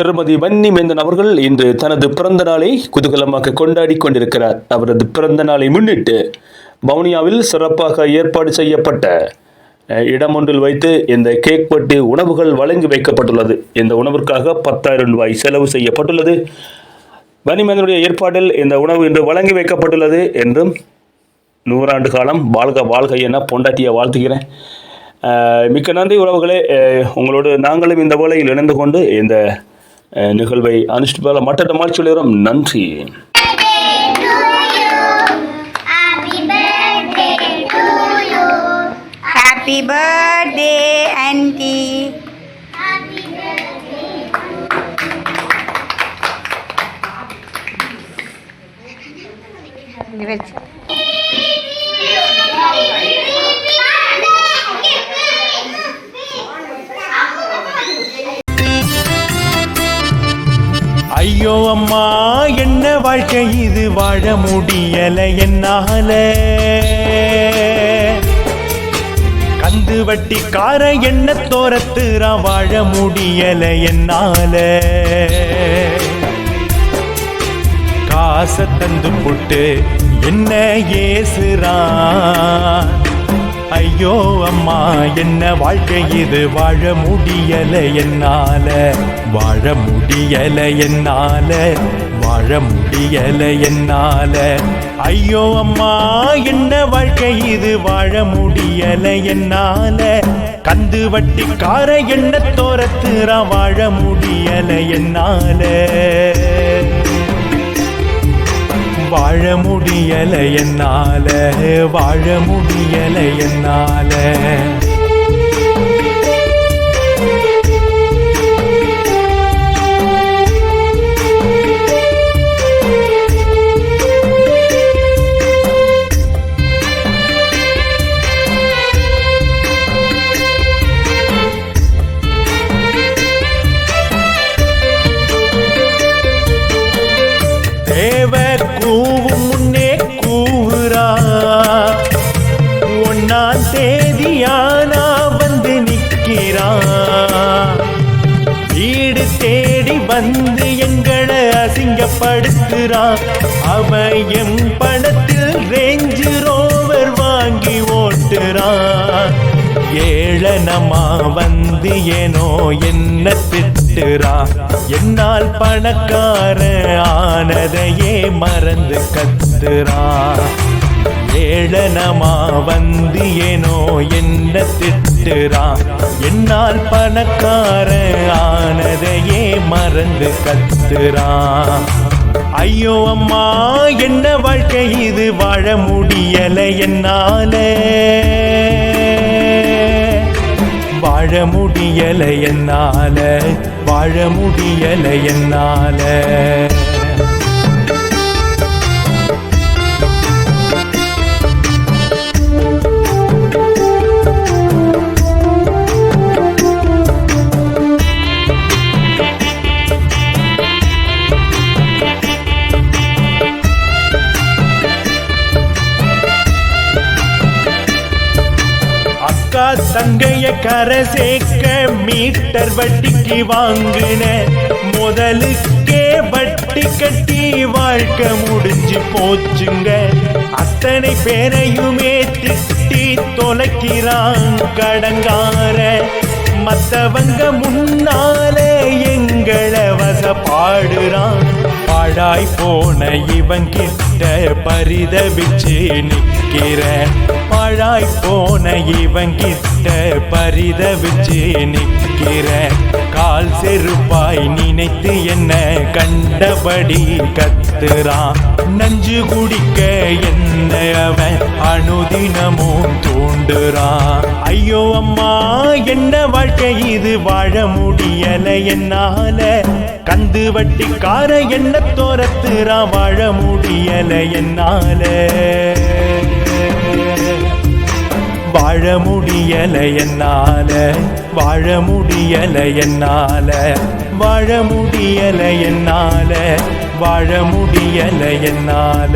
திருமதி வன்னி மேந்தன் அவர்கள் இன்று தனது பிறந்த நாளை குதூகலமாக கொண்டாடி கொண்டிருக்கிறார். அவரது பிறந்த நாளை முன்னிட்டு வவுனியாவில் சிறப்பாக ஏற்பாடு செய்யப்பட்ட இடம் ஒன்றில் வைத்து இந்த கேக் வெட்டு உணவுகள் வழங்கி வைக்கப்பட்டுள்ளது. இந்த உணவிற்காக பத்தாயிரம் ரூபாய் செலவு செய்யப்பட்டுள்ளது. வனிமேந்தனுடைய ஏற்பாட்டில் இந்த உணவு இன்று வழங்கி வைக்கப்பட்டுள்ளது என்றும் நூறாண்டு காலம் வாழ்க வாழ்க என பொண்டாட்டியை வாழ்த்துகிறேன். மிக்க நன்றி உறவுகளே. உங்களோடு நாங்களும் இந்த வேளையில் இணைந்து கொண்டு இந்த நிகழ்வை அனுஷ்டித்து போல மற்ற மாற்றி சொல்லுகிறோம் நன்றி. Happy birthday, Auntie. இது வச்சு. ஐயோ அம்மா என்ன வாழ்க்கை இது? வாழ முடியல என்னால. கந்து வட்டிக்கார என்ன தோரத்துறா வாழ முடியல என்னால. காசை தந்து புட்டு என்ன ஏசுறான்? ஐயோ அம்மா என்ன வாழ்க்கை இது? வாழ முடியல என்னால. வாழ முடியல என்னால. வாழ முடியல என்னால. ஐயோ அம்மா என்ன வாழ்க்கை இது? வாழ முடியல என்னால. கந்து வட்டிக்கார என்ன தோரத்துறா? வாழ முடியல என்னால. வாழ முடியல என்னால. வாழ முடியல என்னால. தேவர் வந்து எங்களை அசிங்கப்படுத்துறான். அவ எம் பணத்தில் ரேஞ்சு ரோவர் வாங்கி ஓட்டுறா ஏளனமா வந்து ஏனோ என்ன திட்டுறா என்னால் பணக்கார ஆனதையே மறந்து கத்துறா ஏளனமா வந்து என்ன திட்டுறா? என்னால் பணக்கார ஆனதையே மறந்து கத்துறா. ஐயோ அம்மா என்ன வாழ்க்கை இது? வாழ முடியல என்னால. வாழ முடியல என்னால. வாழ முடியல என்னால. அக்கா தங்கைய கரை சேர்க்க மீட்டர் வட்டிக்கு வாங்கின. முதலுக்கே வட்டி கட்டி வாழ்க்கை முடிஞ்சு போச்சுங்க. அத்தனை பேரையுமே திட்டி தொலைக்கிறான் கடங்கார. மத்தவங்க முன்னாலே எங்களை வச பாடுறான் பாடாய் போன இவங்கிட்ட பரிதவிச்சு நிற்கிற பாழாய் போன இவன் கிட்ட பரிதவிச்சு நிற்கிற கால் செருப்பாய் நினைத்து என்ன கண்டபடி கத்துறான். நஞ்சு குடிக்க என்ன அவன் அனுதினமும் தூண்டுறான். ஐயோ அம்மா என்ன வாழ்க்கை இது? வாழ முடியல என்னால. கந்து வட்டிக்கார என்ன தோரத்துறான்? வாழ முடியல என்னால. வாழ முடியல என்னால வாழ முடியல என்னால வாழ முடியல என்னால வாழ முடியல என்னால.